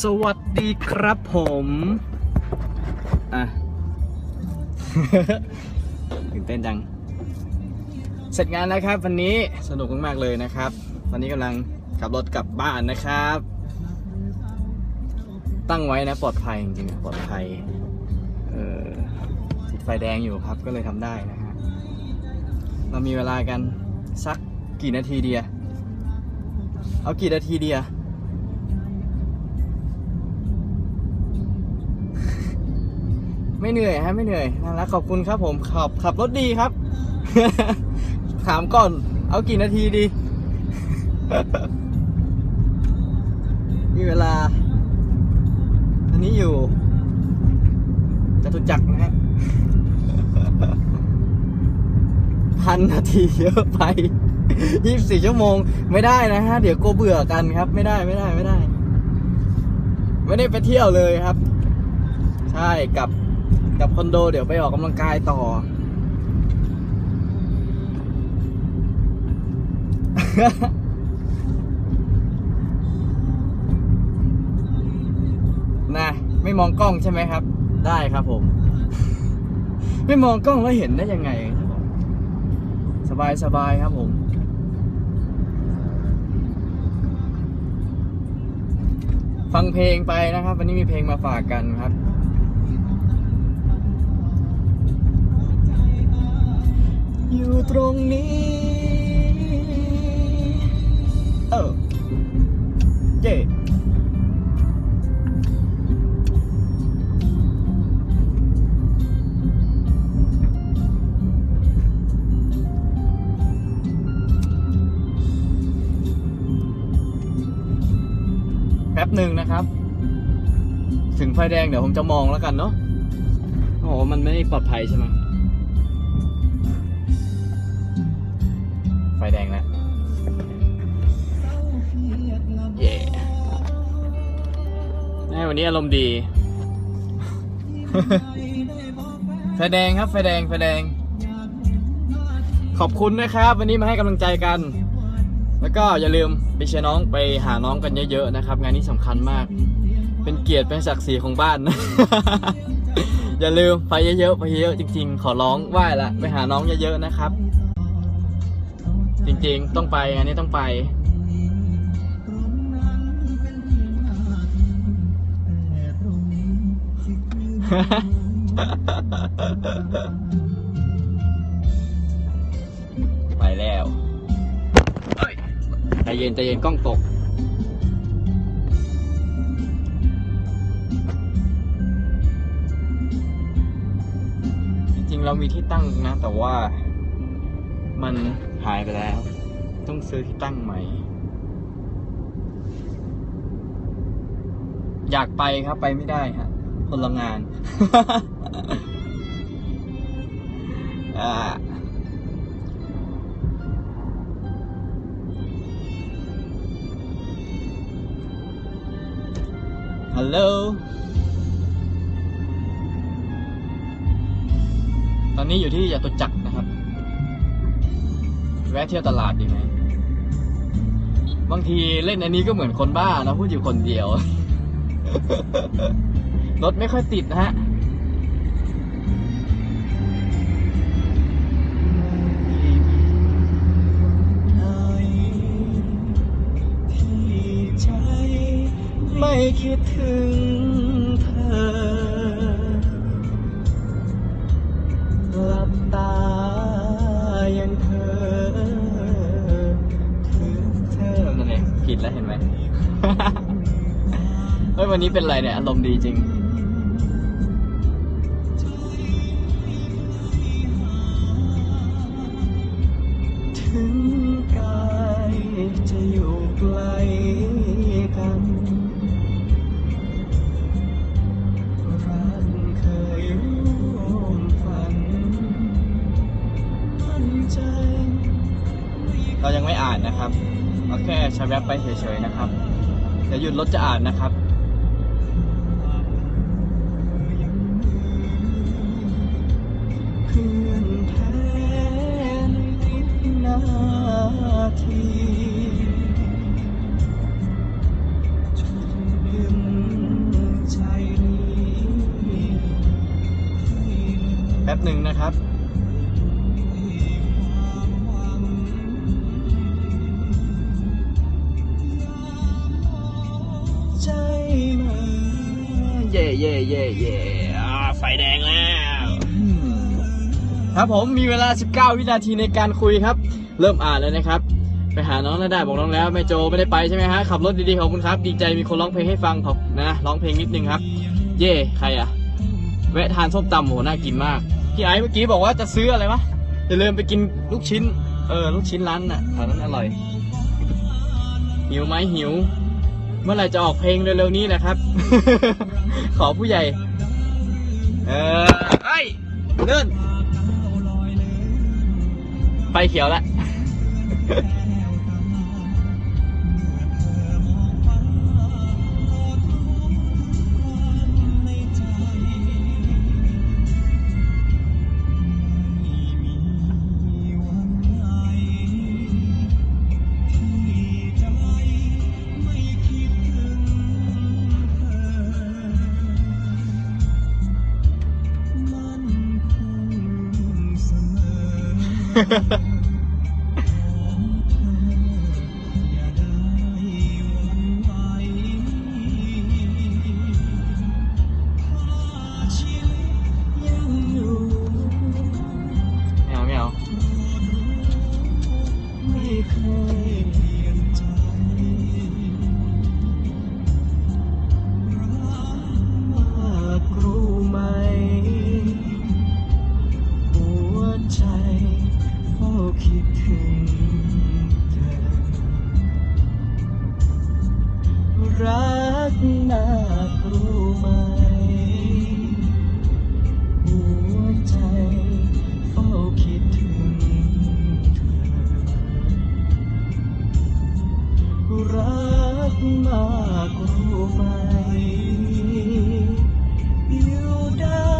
สวัสดีครับผมอะ ตื่นเต้นจัง เสร็จงานแล้วครับ วันนี้สนุกมากๆเลยนะครับ วันนี้กำลังขับรถกลับบ้านนะครับ ตั้งไว้นะปลอดภัยจริงๆปลอดภัย เออติดไฟแดงอยู่ครับก็เลยทำได้นะฮะเรามีเวลากันสักกี่นาทีเดีย เอากี่นาทีเดีย ไม่เหนื่อยฮะไม่เหนื่อยน่ารักขอบคุณครับผมขับขับรถดีครับ ถามก่อน เอากี่นาทีดี มีเวลา อันนี้อยู่จตุจักรนะฮะพันนาทีเยอะไปยี่สิบสี่ชั่วโมง ไม่ได้นะฮะ เดี๋ยวโกลัวเบื่อกันครับ ไม่ได้ไม่ได้ไม่ได้ ไม่ได้ไปเที่ยวเลยครับ ใช่กับ กับคอนโด เดี๋ยวไปออกกำลังกายต่อ นะไม่มองกล้องใช่ไหมครับ ได้ครับผม ไม่มองกล้องแล้วเห็นได้ยังไง สบายสบายครับผมฟังเพลงไปนะครับ วันนี้มีเพลงมาฝากกันครับ ตรงนี้เออเย่แป๊บหนึ่งนะครับ ถึงไฟแดงเดี๋ยวผมจะมองแล้วกันเนาะโอ้มันไม่ปลอดภัยใช่ไหม ไฟแดงแล้วเย่แม่วันนี้อารมณ์ดี ไฟแดงครับ ไฟแดง ไฟแดง ขอบคุณนะครับ วันนี้มาให้กำลังใจกัน แล้วก็อย่าลืมไปเชียร์น้องไปหาน้องกันเยอะๆนะครับ งานนี้สำคัญมาก เป็นเกียรติเป็นศักดิ์ศรีของบ้าน อย่าลืมไปเยอะๆไปเยอะๆจริง ๆ ขอร้องไหว้ละไปหาน้องเยอะๆนะครับ จริงๆ ต้องไปอันนี้ต้องไป ไปแล้วใจเย็นใจเย็นกล้องตก จริงๆ เรามีที่ตั้งนะ แต่ว่ามัน หายไปแล้ว ต้องซื้อที่ตั้งใหม่ อยากไปครับไปไม่ได้ฮะคนละงานฮัลโหลตอนนี้อยู่ที่ยาตุจักร แวะเที่ยวตลาดดีไหมบางทีเล่นอันนี้ก็เหมือนคนบ้านะพูดอยู่คนเดียว รถไม่ค่อยติดนะฮะไม่คิดถึง วันนี้เป็นไรเนี่ย อารมณ์ดีจริง ถึงกายจะอยู่ไกลกันรักเคยร่วมฝันมั่นใจ เรายังไม่อ่านนะครับเอาแค่ใช้แว็บไปเฉยๆนะครับ เดี๋ยวหยุดรถจะอ่านนะครับ แทแป๊บหนึ่งนะครับเย่เย่เย่เย่ไฟแดงแล้ว ครับผมมีเวลา 19 วินาทีในการคุยครับ เริ่มอ่านแล้วนะครับ ไปหาน้องนาดาบอกน้องแล้วแม่โจไม่ได้ไปใช่ไหมฮะขับรถดีๆขอบคุณครับ ดีใจมีคนร้องเพลงให้ฟังขอบนะร้องเพลงนิดนึงครับ เย่ใครอะแวะทานส้มตำโหน่ากินมากพี่ไอ้เมื่อกี้บอกว่าจะซื้ออะไรวะอย่าลืมไปกินลูกชิ้น เออลูกชิ้นร้านน่ะแถวนั้นอร่อย หิวไหมหิว เมื่อไหร่จะออกเพลงเร็วๆนี้แหละครับ ขอผู้ใหญ่ เออเฮ้เดิน ไฟเขียวแล้ว 呵呵。 คู่ไมอยู่ได้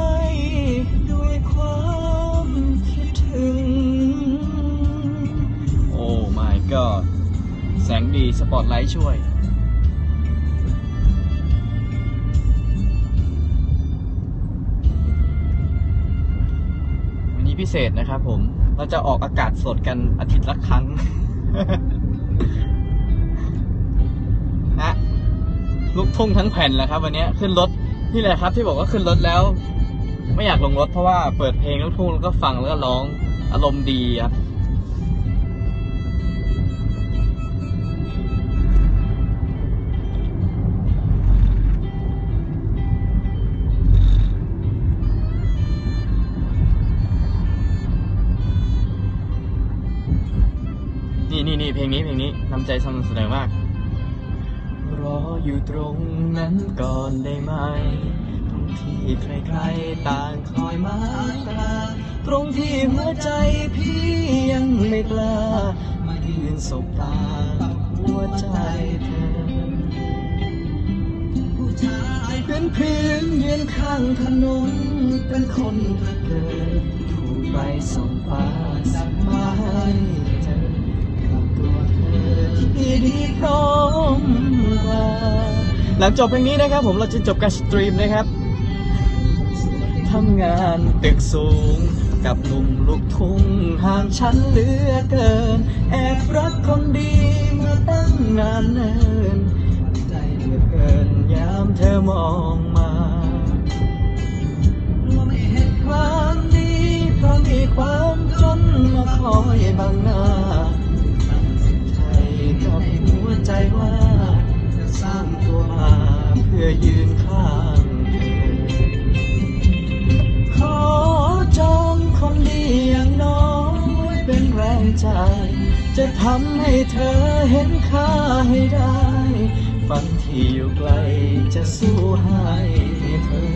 ด้วยความคิดถึง โอ้ my god แสงดีสปอตไลท์ช่วย วันนี้พิเศษนะครับผม เราจะออกอากาศสดกันอาทิตย์ละครั้ง ลูกทุ่งทั้งแผ่นแหละครับ วันนี้ขึ้นรถนี่แหละครับที่บอกว่าขึ้นรถแล้ว ไม่อยากลงรถเพราะว่าเปิดเพลงลูกทุ่งแล้วก็ฟังแล้วก็ร้องอารมณ์ดีครับนี่นี่นี่เพลงนี้เพลงนี้นำใจสนำเสนอมาก ออยู่ตรงนั้นก่อนได้ไหม ตรงที่ใครๆต่างคอยมาตราตรงที่หัวใจพี่ยังไม่กล้า มายืนสบตาหัวใจเธอผู้ชายเป็นเพื่อนยืนข้างถนน เป็นคนประเกิดถูกไปส่งฟ้าสักมาให้เธอกับตัวเธอที่ดีพร้อม หลังจบเพลงนี้นะครับ ผมเราจะจบการสตรีมนะครับทำงานตึกสูง กับหนุ่มลูกทุ่งห่างฉันเหลือเกิน แอบรักคนดีมาตั้งนานเนินใจเหลือเกินยามเธอมองมาไม่เห็นความดีเพราะมีความจนมาคอยบังหน้าตั้งใจกับหัวใจว่า มาเพื่อยืนข้างเธอขอจองคนดีอย่างน้อยเป็นแรงใจ จะทำให้เธอเห็นค่าให้ได้ ฝันที่อยู่ไกลจะสู้ให้เธอ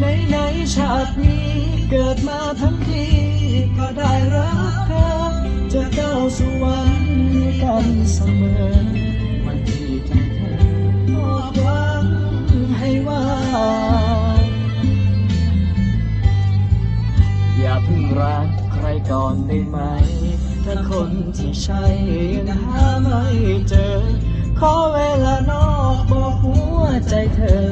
ในในชาตินี้เกิดมาทั้งทีก็ได้รักเธอจะก้าวสู่วันด้วยกันเสมอวันที่ อย่าเพิ่งรักใครก่อนได้ไหม ถ้าคนที่ใช่ยังหาไม่เจอ ขอเวลานอกบอกหัวใจเธอ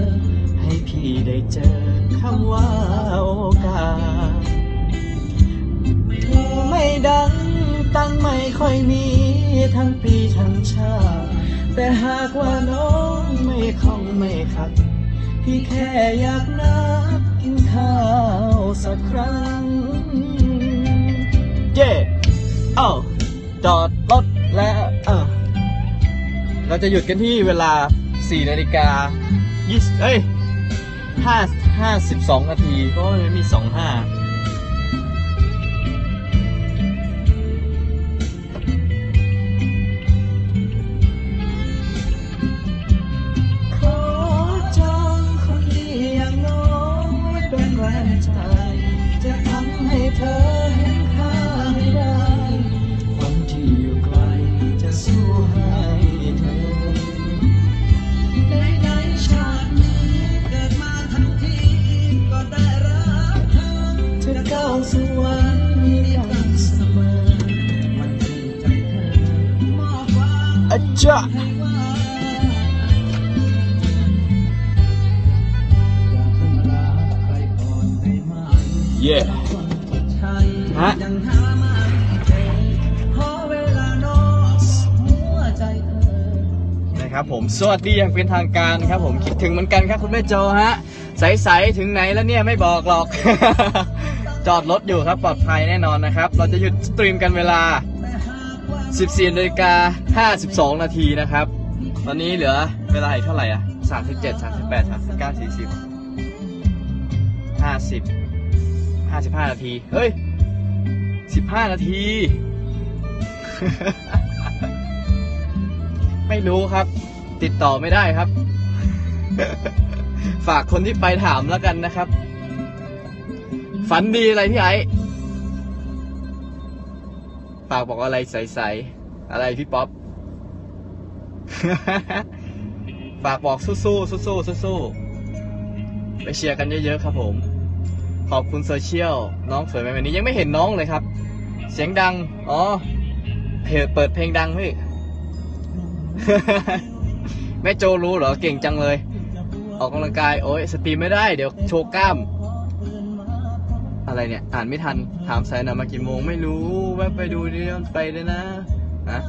ให้พี่ได้เจอคำว่าโอกาสไม่ดังตั้งไม่ค่อยมีทั้งปีทั้งชาติแต่หากว่าน้องไม่คล่องไม่ขัด พี่แค่อยากนัดกินข้าวสักครั้ง เย่เอ้าจอดรถแล้วเออเราจะหยุดกันที่เวลา 4 นาฬิกา20เอ้ย5 52 นาที เพราะมันมี 25 จะก้าวสู่วันนี้ยังเสมอวันที่ใจเธอมอบความอาจารย์เย่ฮะนะครับผมสวัสดีอย่างเป็นทางการครับผมคิดถึงเหมือนกันครับคุณแม่โจฮะใสๆถึงไหนแล้วเนี่ยไม่บอกหรอก จอดรถอยู่ครับปลอดภัยแน่นอนนะครับ เราจะหยุดสตรีมกันเวลา 14นาฬิกา52 นาทีนะครับ ตอนนี้เหลือเวลาอีกเท่าไหร่อะ 37 38 39 40 50 55 นาที เฮ้ย 15 นาที ไม่รู้ครับ ติดต่อไม่ได้ครับ ฝากคนที่ไปถามแล้วกันนะครับ ฝันดีอะไรพี่ไอ้ฝากบอกอะไรใสๆอะไรพี่ป๊อป ฝากบอกสู้ๆสู้ๆสู้ๆไปเชียร์กันเยอะๆครับผม ขอบคุณโซเชียลน้องสวยไหมวันนี้ยังไม่เห็นน้องเลยครับ เสียงดัง อ๋อเพจเปิดเพลงดังพี่แม่โจรู้เหรอเก่งจังเลย ออกกำลังกายโอ้ยสตรีมไม่ได้เดี๋ยวโชว์กล้าม อะไรเนี่ย อ่านไม่ทัน ถามแซนอะมากี่โมงไม่รู้ แวะไปดูนี่ไปเลยนะ นะ